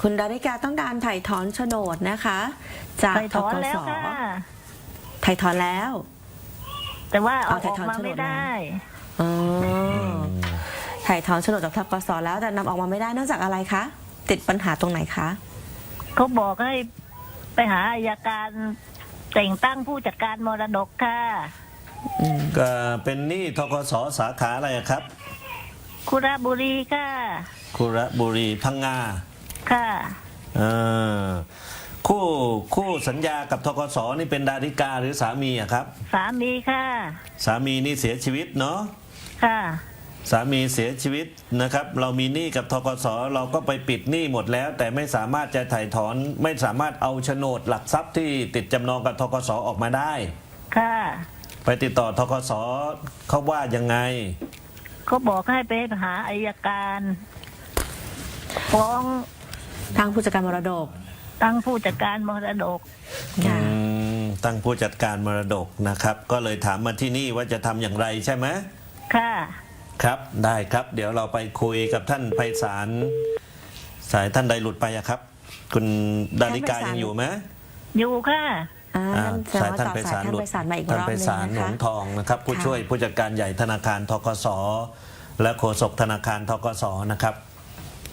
คุณดาริกาต้องการถ่ายถอนโฉนดนะคะ จากไปถอนธกแล้วสค่ะถ่ายถอนแล้ว แต่ว่าเอาเอาอถ่ายอกถอนมาโฉนดไม่ได้อ๋อถ่ายถอนโฉนดจากทกสแล้วแต่นำออกมาไม่ได้เนื่องจากอะไรคะติดปัญหาตรงไหนคะเขาบอกให้ไปหาอายการแต่งตั้งผู้จัดการมรดกค่ะอืมก็เป็นหนี้ทกสสาขาอะไรอะครับคุระบุรีค่ะคุระบุรีพังงา ค่ะเออคู่คู่สัญญากับทกสนี่เป็นดาริกาหรือสามีอะครับ สามีค่ะ สามีนี่เสียชีวิตเนาะค่ะสามีเสียชีวิตนะครับ เรามีหนี้กับทกสเราก็ไปปิดหนี้หมดแล้ว แต่ไม่สามารถจะถ่ายถอน ไม่สามารถเอาโฉนดหลักทรัพย์ที่ติดจำนองกับทกสออกมาได้ ค่ะ ไปติดต่อทกสเขาว่ายังไงเขาบอกให้ไปหาอายการฟ้อง ทางผู้จัดการมรดก ตั้งผู้จัดการมรดกค่ะอืมตั้งผู้จัดการมรดกนะครับ ก็เลยถามมาที่นี่ว่าจะทำอย่างไรใช่ไหมค่ะ ครับได้ครับ เดี๋ยวเราไปคุยกับท่านไพศาลสายท่านใดหลุดไปอะครับ คุณดาริกาท่านไพศาล ยังอยู่ไหมอยู่ค่ะ อ่าอ่าแสดงว่าต่อสายท่านไปสารมาอีกรท่านอบไพหนึงศาลนะหนคะงทองนะครับ ผู้ค่ะ ช่วยผู้จัดการใหญ่ธนาคารทกสและโฆษกธนาคารทกสนะครับ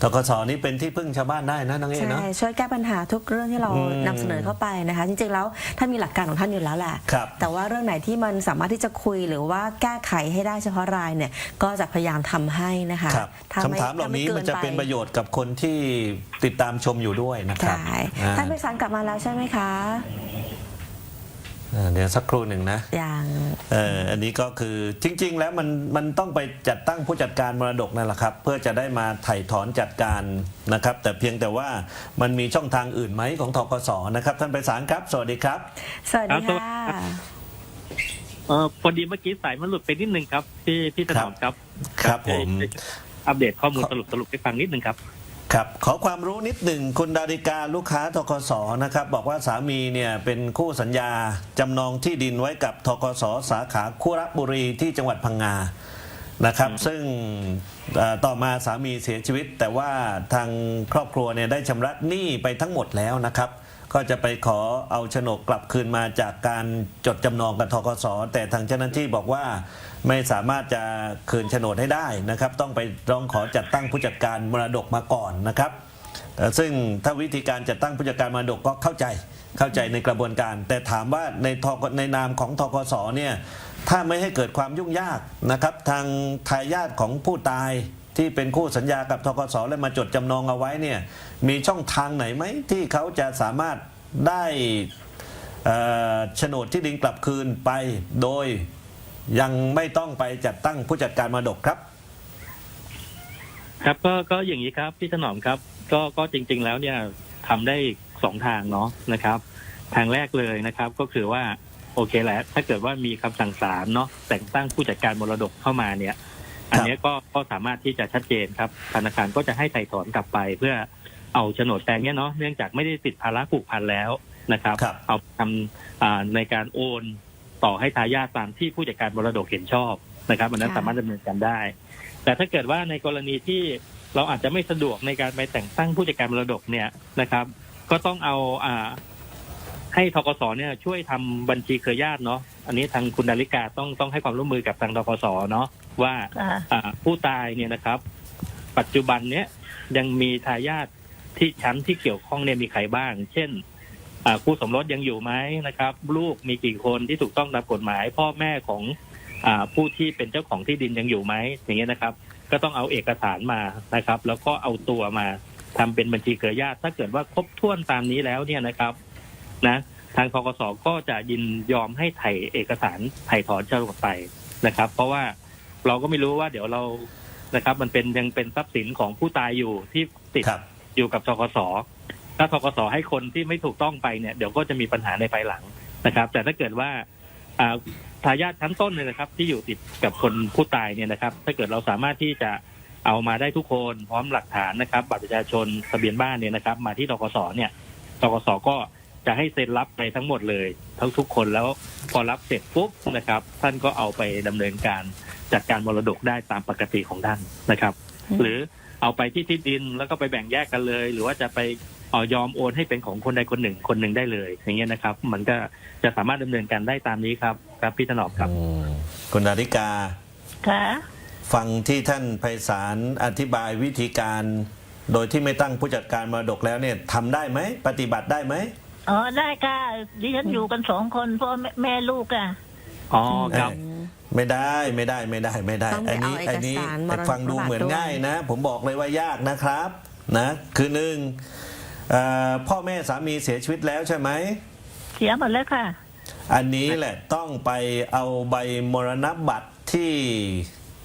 ทกสนี่เป็นที่พึ่งชาวบ้านได้นะน้องเอ๋ใช่เนาะช่วยแก้ปัญหาทุกเรื่องที่เราอืมนำเสนอเข้าไปนะคะ จริงๆแล้วท่านมีหลักการของท่านอยู่แล้วแหละครับแต่ว่าเรื่องไหนที่มันสามารถที่จะคุยหรือว่าแก้ไขให้ได้เฉพาะรายเนี่ยก็จะพยายามทำให้นะคะครับถ้ไคำถามเหล่านี้ถ้ไกิมันจะเป็นไประโยชน์กับคนที่ติดตามชมอยู่ด้วยนะครับใช่อ่า ท่านไปสารกลับมาแล้วใช่ไหมคะ อ่าเดี๋ยวสักครู่หนึ่งนะอย่าง เอออันนี้ก็คือจริง ๆ แล้วมันมันต้องไปจัดตั้งผู้จัดการมรดกนั่นแหละครับ เพื่อจะได้มาไถ่ถอนจัดการนะครับ แต่เพียงแต่ว่ามันมีช่องทางอื่นไหมของทกสนะครับท่านไปสารครับ สวัสดีครับ สวัสดีครับ ค่ะเออพอดีเมื่อกี้สายมันหลุดไปนิดนึงครับพี่พี่ถนอมครับครับผม อัปเดตข้อมูลสรุปสรุปให้ฟังนิดนึงครับ ครับขอความรู้นิดหนึ่งคุณดาริกาลูกค้าทกสนะครับบอกว่าสามีเนี่ยเป็นคู่สัญญาจำนองที่ดินไว้กับทกสสาขาคุระบุรีที่จังหวัดพังงานะครับ ซึ่งเอ่อต่อมาสามีเสียชีวิต แต่ว่าทางครอบครัวเนี่ยได้ชำระหนี้ไปทั้งหมดแล้วนะครับ ก็จะไปขอเอาโฉนดกลับคืนมาจากการจดจำนองกับทกสแต่ทางเจ้าหน้าที่บอกว่าไม่สามารถจะคืนโฉนดให้ได้นะครับ ต้องไปร้องขอจัดตั้งผู้จัดการมรดกมาก่อนนะครับ ซึ่งถ้าวิธีการจัดตั้งผู้จัดการมรดกก็เข้าใจเข้าใจในกระบวนการ แต่ถามว่าในทกในนามของทกสเนี่ยถ้าไม่ให้เกิดความยุ่งยากนะครับ ทางทายาทของผู้ตาย ที่เป็นคู่สัญญากับทกสและมาจดจำนองเอาไว้เนี่ยมีช่องทางไหนไหมที่เขาจะสามารถได้โฉนดที่ดินกลับคืนไปโดยยังไม่ต้องไปจัดตั้งผู้จัดการมรดกครับ ครับก็ก็อย่างนี้ครับพี่ถนอมครับ ก็ก็จริง ๆ แล้วเนี่ยทำได้สองทางเนาะนะครับ ทางแรกเลยนะครับ ก็คือว่าโอเคแหละถ้าเกิดว่ามีคำสั่งศาลเนาะแต่งตั้งผู้จัดการมรดกเข้ามาเนี่ย อันเนี้ยก็ก็สามารถที่จะชัดเจนครับธนาคารก็จะให้ไถ่ถอนกลับไป เพื่อเอาโฉนดแปลงเนี้ยเนาะเนื่องจากไม่ได้ติดภาระผูกพันแล้วนะครับครับเอาทำอ่าในการโอนต่อให้ทายาทตามที่ผู้จัดการมรดกเห็นชอบนะครับอันนั้นค่ะสามารถดำเนินการได้ แต่ถ้าเกิดว่าในกรณีที่เราอาจจะไม่สะดวกในการไปแต่งตั้งผู้จัดการมรดกเนี่ยนะครับ ก็ต้องเอาอ่าให้ทกสเนี่ยช่วยทำบัญชีเครือญาติเนาะอันนี้ทางคุณดาริกาต้องต้องให้ความร่วมมือกับทางทกสเนาะ ว่าค่ะอ่าผู้ตายเนี่ยนะครับ ปัจจุบันเนี้ยยังมีทายาทที่ชั้นที่เกี่ยวข้องเนี่ยมีใครบ้าง เช่นอ่าคู่สมรสยังอยู่ไหมนะครับ ลูกมีกี่คนที่ถูกต้องตามกฎหมาย พ่อแม่ของอ่าผู้ที่เป็นเจ้าของที่ดินยังอยู่ไหมอย่างเงี้ยนะครับ ก็ต้องเอาเอกสารมานะครับ แล้วก็เอาตัวมาทำเป็นบัญชีเครือญาติ ถ้าเกิดว่าครบถ้วนตามนี้แล้วเนี่ยนะครับนะทางทกสก็จะยินยอมให้ไถ่เอกสารไถ่ถอนโฉนดไปนะครับ เพราะว่า เราก็ไม่รู้ว่าเดี๋ยวเรานะครับ มันเป็นยังเป็นทรัพย์สินของผู้ตายอยู่ที่ติดครับ อยู่กับทกสถ้าทกสให้คนที่ไม่ถูกต้องไปเนี่ยเดี๋ยวก็จะมีปัญหาในภายหลังนะครับ แต่ถ้าเกิดว่าอ่าทายาทชั้นต้นเลยนะครับ ที่อยู่ติดกับคนผู้ตายเนี่ยนะครับ ถ้าเกิดเราสามารถที่จะเอามาได้ทุกคนพร้อมหลักฐานนะครับบัตรประชาชนทะเบียนบ้านเนี่ยนะครับ มาที่ทกสเนี่ย ทกสก็จะให้เซ็นรับไปทั้งหมดเลย ทั้งทุกคนแล้วพอรับเสร็จปุ๊บนะครับ ท่านก็เอาไปดำเนินการ จัดการมรดกได้ตามปกติของท่านนะครับอืมหรือเอาไปที่ที่ดินแล้วก็ไปแบ่งแยกกันเลย หรือว่าจะไปเอ่อยอมโอนให้เป็นของคนใดคนหนึ่งคนหนึ่งได้เลย อย่างเงี้ยนะครับ มันก็จะสามารถดำเนินการได้ตามนี้ครับครับพี่ถนอมครับอืมคุณดาริกาค่ะฟังที่ท่านไพศาลอธิบายวิธีการ โดยที่ไม่ตั้งผู้จัดการมรดกแล้วเนี่ยทำได้ไหม ปฏิบัติได้ไหมอ๋อได้ค่ะดิฉันอยู่กันสองคนพ่อแม่แม่ลูกอะอ๋อครับเออ ไม่ได้ไม่ได้ไม่ได้ไม่ได้ต้องไปอันี้เอาเอกสารนี้มรดกฟังดูเหมือนด้วยง่ายนะ ผมบอกเลยว่ายากนะครับนะคือหนึ่งเอ่อพ่อแม่สามีเสียชีวิตแล้วใช่ไหม เสียหมดแล้วค่ะ อันนี้แหละต้องไปเอาใบมรณบัตรที่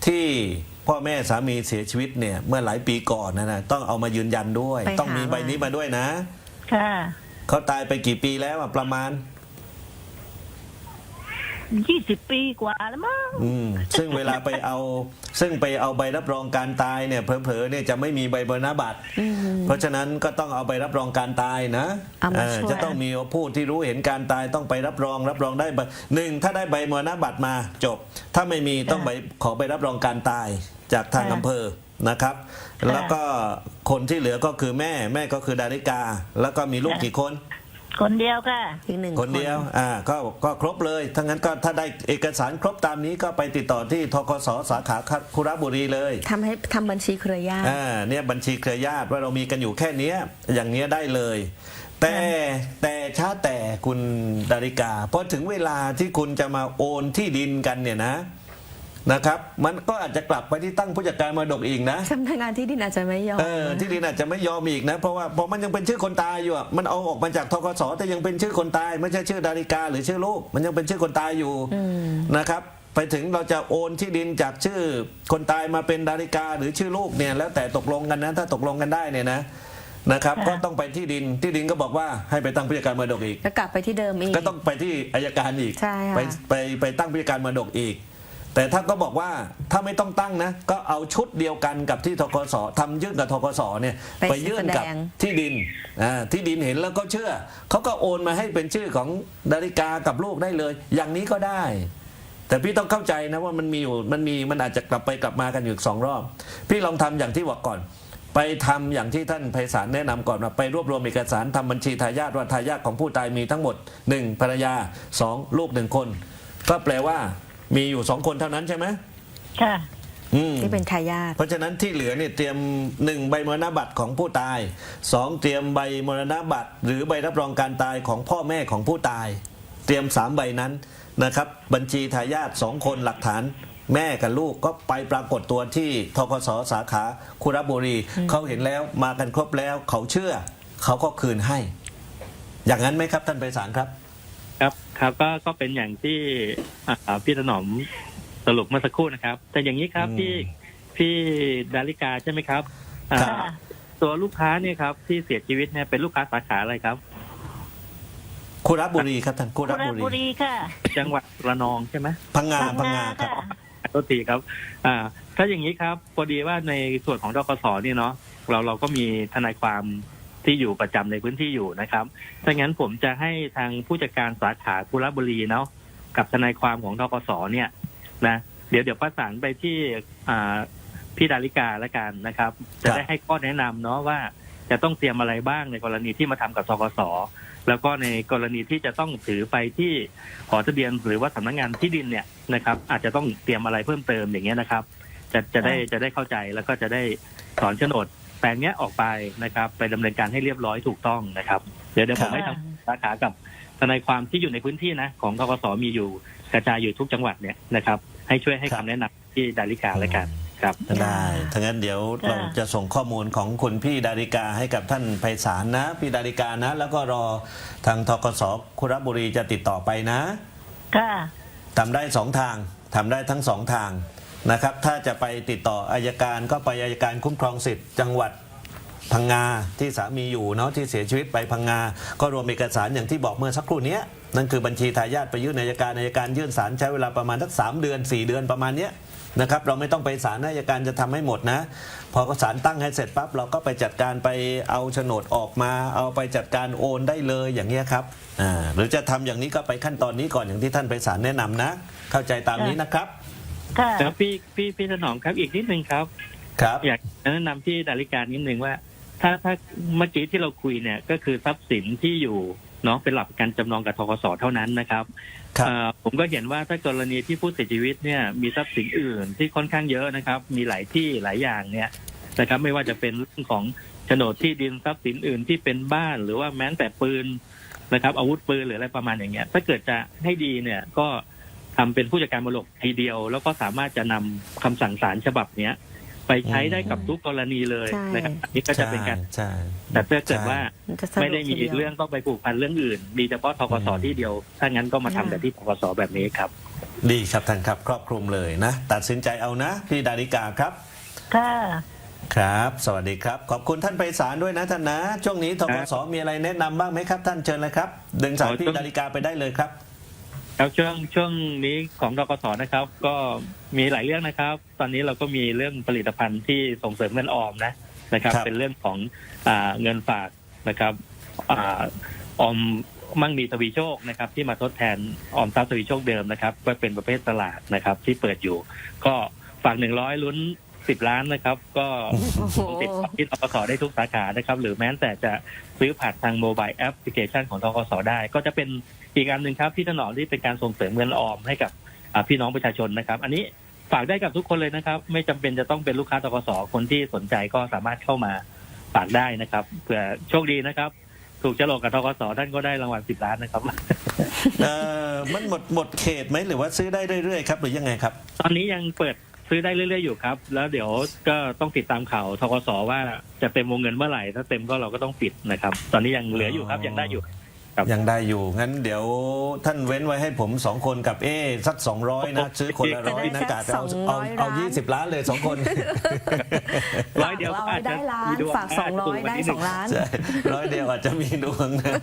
ที่พ่อแม่สามีเสียชีวิตเนี่ยเมื่อหลายปีก่อนนะนะต้องเอามายืนยันด้วย ไปต้องมีหาใบมานี้มาด้วยนะค่ะ เขาตายไปกี่ปีแล้วอะประมาณ ยี่สิบปีกว่าแล้วมั้งอืมซึ่งเวลาไปเอา ซึ่งไปเอาใบรับรองการตายเนี่ยเผลอๆเนี่ยจะไม่มีใบมรณบัตรอืมเพราะฉะนั้นก็ต้องเอาไปรับรองการตายนะเอามาเออช่วย จะต้องมีผู้ที่รู้เห็นการตายต้องไปรับรอง รับรองได้ใบหนึ่งถ้าได้ใบมรณบัตรมาจบ ถ้าไม่มีต้องไปขอไปรับรองการตายจากทางอำเภอนะครับ แล้วก็คนที่เหลือก็คือแม่แม่ก็คือดาริกา แล้วก็มีลูกกี่คน คนเดียวค่ะ อีกหนึ่งคนเดียวอ่าก็ก็ครบเลยทั้างนั้นก็ถ้าได้เอกสารครบตามนี้ก็ไปติดต่อที่ทกสสาขาคุระบุรีเลยทำให้ทำบัญชีเครือญาติอ่าเนี่ยบัญชีเครือญาติว่าเรามีกันอยู่แค่เนี้ยอย่างเนี้ยได้เลย แต่แต่ช้าแต่คุณดาริกาพอถึงเวลาที่คุณจะมาโอนที่ดินกันเนี่ยนะ นะครับ มันก็อาจจะกลับไปที่ตั้งผู้จัดการมรดกอีกนะสำนักงานที่ดินอาจจะไม่ยอมเออที่ดินอาจจะไม่ยอมอีกนะ เพราะว่าเพราะมันยังเป็นชื่อคนตายอยู่อะมันเอาออกมาจากทกสแต่ยังเป็นชื่อคนตาย ไม่ใช่ชื่อดาริกาหรือชื่อลูก มันยังเป็นชื่อคนตายอยู่นะครับไปถึงเราจะโอนที่ดินจากชื่อคนตายมาเป็นดาริกาหรือชื่อลูกเนี่ยแล้วแต่ตกลงกันนะถ้าตกลงกันได้เนี่ยนะนะครับค่ะก็ต้องไปที่ดินที่ดินก็บอกว่าให้ไปตั้งผู้จัดการมรดกอีกก็กลับไปที่เดิมอีกก็ต้องไปที่อายการอีกใช่ค่ะไปไปไปตั้งผู้จัดการมรดกอีก แต่ถ้าก็บอกว่าถ้าไม่ต้องตั้งนะ ก็เอาชุดเดียวกันกับที่ทกสทำยื่นกับทกสเนี่ยไปไปยื่นกับแสดงที่ดินอ่าที่ดินเห็นแล้วก็เชื่อเขาก็โอนมาให้เป็นชื่อของดาริกากับลูกได้เลย อย่างนี้ก็ได้ แต่พี่ต้องเข้าใจนะว่ามันมีอยู่มันมีมันอาจจะกลับไปกลับมากันอยู่อีกสองรอบ พี่ลองทำอย่างที่บอกก่อน ไปทำอย่างที่ท่านไพศาลแนะนำก่อนว่าไปรวบรวมเอกสารทำบัญชีทายาทว่าทายาทของผู้ตายมีทั้งหมด 1 ภรรยา 2 ลูกหนึ่งคน ก็แปลว่า มีอยู่สองคนเท่านั้นใช่ไหมค่ะ อืม ที่เป็นทายาทเพราะฉะนั้นที่เหลือเนี่ยเตรียมหนึ่งใบมรณบัตรของผู้ตายสองเตรียมใบมรณบัตร หรือใบรับรองการตายของพ่อแม่ของผู้ตาย เตรียมสามใบนั้นนะครับ บัญชีทายาทสองคนหลักฐาน แม่กับลูกก็ไปปรากฏตัวที่ทกสสาขาคุระบุรี เขาเห็นแล้วมากันครบแล้ว เขาเชื่อ เขาก็คืนให้ อย่างนั้นไหมครับท่านไปสารครับ ครับครับก็ก็เป็นอย่างที่อ่าพี่ถนอมสรุปเมื่อสักครู่นะครับ แต่อย่างนี้ครับอืม พี่พี่ดาริกาใช่ไหมครับอ่าครับค่ะ ตัวลูกค้าเนี่ยครับที่เสียชีวิตเนี่ยเป็นลูกค้าสาขาอะไรครับ คุระบุรีครับท่านคุคุระระบุบุรีรี ค่ะจังหวัดระนองใช่ไหม พังงาพังงาครับ โทษทีครับอ่าถ้าอย่างนี้ครับพอดีว่าในส่วนของดกสเนี่ยเนาะเราเราก็มีทนายความ ที่อยู่ประจำในพื้นที่อยู่นะครับถ้างั้นผมจะให้ทางผู้จัดการสาขาคุรบุรีเนาะกับทนายความของดกสเนี่ยนะเดี๋ยวเดี๋ยวประสานไปที่พี่ดาริกาแล้วกันนะครับ จะได้ให้ข้อแนะนำเนาะว่าจะต้องเตรียมอะไรบ้างในกรณีที่มาทำกับทกสแล้วก็ในกรณีที่จะต้องถือไปที่หอทะเบียนหรือว่าสำนักงานที่ดินเนี่ยนะครับ อาจจะต้องเตรียมอะไรเพิ่มเติมอย่างเงี้ยนะครับ จะจะได้จะได้เข้าใจแล้วก็จะได้ถอนโฉนด แปลงเนี้ยออกไปนะครับ ไปดำเนินการให้เรียบร้อยถูกต้องนะครับ เดี๋ยวเดี๋ยวผมครับให้ทางสาขากับทนายความที่อยู่ในพื้นที่นะของทกสมีอยู่กระจายอยู่ทุกจังหวัดเนี่ยนะครับ ให้ช่วยให้คำแนะนำที่ดาริกาแล้วกันครับได้ถ้างั้นเดี๋ยวค่ะเราจะส่งข้อมูลของคุณพี่ดาริกาให้กับท่านไพศาลนะ พี่ดาริกานะ แล้วก็รอทางทกสคุระบุรีจะติดต่อไปนะ ค่ะทำได้สองทางทำได้ทั้งสองทาง นะครับ ถ้าจะไปติดต่ออายการก็ไปอายการคุ้มครองสิทธิ์จังหวัดพังงาที่สามีอยู่เนาะที่เสียชีวิตไปพังงา ก็รวมเอกสารอย่างที่บอกเมื่อสักครู่นี้นั่นคือบัญชีทายาทไปยื่นอายการอายการยื่นศาลใช้เวลาประมาณสักสามเดือน 4 เดือนประมาณนี้นะครับเราไม่ต้องไปศาลอายการจะทำให้หมดนะ พอศาลตั้งให้เสร็จปั๊บเราก็ไปจัดการไปเอาโฉนดออกมา เอาไปจัดการโอนได้เลยอย่างเงี้ยครับอ่าหรือจะทำอย่างนี้ก็ไปขั้นตอนนี้ก่อนอย่างที่ท่านไปศาลแนะนำนะ เข้าใจตามนี้นะครับ ค่ะแล้วพี่พี่พี่ถนอมครับอีกนิดนึงครับ ครับ อยากแนะนำที่นาฬิกานิดนึงว่า ถ้าถ้าเมื่อกี้ที่เราคุยเนี่ย ก็คือทรัพย์สินที่อยู่เนาะเป็นหลักประกันจำนองกับทกสเท่านั้นนะครับครับเอ่อผมก็เห็นว่าถ้ากรณีที่ผู้เสียชีวิตเนี่ยมีทรัพย์สินอื่นที่ค่อนข้างเยอะนะครับ มีหลายที่หลายอย่างเนี่ยนะครับไม่ว่าจะเป็นเรื่องของโฉนดที่ดินทรัพย์สินอื่นที่เป็นบ้านหรือว่าแม้แต่ปืนนะครับ อาวุธปืนหรืออะไรประมาณอย่างเงี้ย ถ้าเกิดจะให้ดีเนี่ยก็ ทำเป็นผู้จัดการมรดกทีเดียว แล้วก็สามารถจะนำคำสั่งศาลฉบับเนี้ย ไปใช้ได้กับทุกกรณีเลยใช่นะครับอันนี่ก็จะเป็นการใช่แต่ถ้าเกิดว่านจะสรุปไม่ได้มีทีดียวเรื่องต้องไปผูกพันเรื่องอื่น มีเฉพาะทกสที่เดียว ถ้างั้นก็มาทำแต่ที่ทกสแบบนี้ครับ ดีครับท่านครับ ครอบคลุมเลยนะ ตัดสินใจเอานะพี่ดาริกาครับค่ะครับ สวัสดีครับ ขอบคุณท่านไปศาลด้วยนะท่านนะ ช่วงนี้ทกสมีอะไรแนะนำบ้างไหมครับ ท่านเชิญเลยครับ ดึงสายอ๋อพี่ช่วงดาริกาไปได้เลยครับ ครับช่วงช่วงนี้ของทกสนะครับ ก็มีหลายเรื่องนะครับ ตอนนี้เราก็มีเรื่องผลิตภัณฑ์ที่ส่งเสริมเงินออมนะนะครับ ครับ เป็นเรื่องของอ่าเงินฝากนะครับอ่าออมมั่งมีทวีโชคนะครับ ที่มาทดแทนออมทรัพย์ทวีโชคเดิมนะครับ ก็เป็นประเภทตลาดนะครับ ที่เปิดอยู่ ก็ฝากหนึ่งร้อยลุ้น สิบล้านนะครับ ก็โอ้โหติดต่อที่ทกสได้ทุกสาขานะครับ หรือแม้แต่จะซื้อผ่านทางโมบายแอปพลิเคชันของทกสได้ ก็จะเป็นอีกอันหนึ่งครับที่ถนอมที่เป็นการส่งเสริมเงินออมให้กับอ่าพี่น้องประชาชนนะครับ อันนี้ฝากได้กับทุกคนเลยนะครับ ไม่จำเป็นจะต้องเป็นลูกค้าทกสคนที่สนใจก็สามารถเข้ามาฝากได้นะครับเผื่อโชคดีนะครับ ถูกฉลกกับทกสท่านก็ได้รางวัลสิบล้านนะครับเอ่อมันหมดหมดเขตไหมหรือว่าซื้อได้เรื่อยๆครับหรือยังไงครับ ตอนนี้ยังเปิด ซื้อได้เรื่อยๆอยู่ครับ แล้วเดี๋ยวก็ต้องติดตามข่าวทกสว่าจะเต็มวงเงินเมื่อไหร่ถ้าเต็มก็เราก็ต้องปิดนะครับ ตอนนี้ยังเหลืออยู่ครับยังได้อยู่ ครับ ยังได้อยู่ งั้นเดี๋ยวท่านเว้นไว้ให้ผมสองคนกับเอสักสองร้อยนะ ซื้อคนละร้อยนะกาจะเอาเอาเอายี่สิบล้านเลยสองคน ร้อยเดียวก็เราอาจจะได้ล้านมีดวงฝากสองร้อยได้สองล้าน ใช่ร้อยเดียวอาจจะมีดวงนะ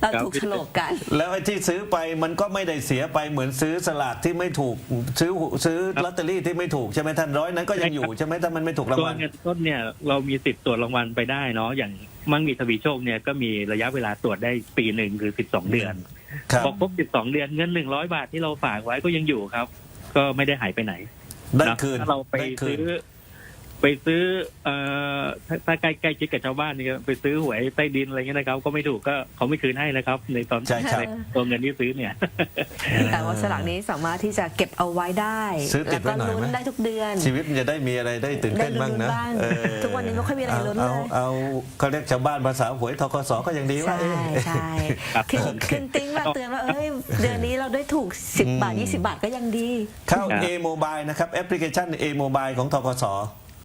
เราถูกโฉลกกัน แล้วไอ้ที่ซื้อไปมันก็ไม่ได้เสียไปเหมือนซื้อสลากที่ไม่ถูกซื้อซื้อลอตเตอรี่ที่ไม่ถูกใช่ไหมท่านร้อยนั้นก็ยังอยู่ใช่ไหมถ้ามันไม่ถูกรางตัววัล เงินต้นเนี่ยเรามีสิทธิ์ตรวจรางวัลไปได้เนาะอย่างมั่งมีทวีโชคเนี่ยก็มีระยะเวลาตรวจได้ปีหนึ่งคือสิบสองเดือนครับพอครบสิบสองเดือนเงินหนึ่งร้อยบาทที่เราฝากไว้ก็ยังอยู่ครับ ก็ไม่ได้หายไปไหนได้นะคืนถ้าเราไปได้คืซื้นอ ไปซื้อ เอ่อถ้าถ้าใกล้ใกล้ชิดกับชาวบ้านนี่ก็ไปซื้อหวยใต้ดินอะไรเงี้ยนะครับ ก็ไม่ถูกก็เขาไม่คืนให้นะครับ ในตอนใช่ครับ ในตัวเงินที่ซื้อเนี่ย แต่ว่าสลากนี้สามารถที่จะเก็บเอาไว้ได้ซื้อติแล้ดวไว้ก็หน่อยลุ้ไหมนได้ทุกเดือน ชีวิตมันจะได้มีอะไรได้ตื่นเต้นบ้างนะได้ลุ้นบ้างเออทุกวันนี้ไม่ค่อยมีอะไรลุ้นเลย เอาเอาเขาเรียกชาวบ้านภาษาหวยทกสก็ยังดีว่าใช่เอ๊ะ ใช่ครับขึ้นโอเคขึ้นติ้งมาเตือนว่าเอ้ยเดือนนี้เราได้ถูก 10 บาทอืม20 บาทก็ยังดี เข้า ครับ A Mobile นะครับแอปพลิเคชัน A Mobile ของทกส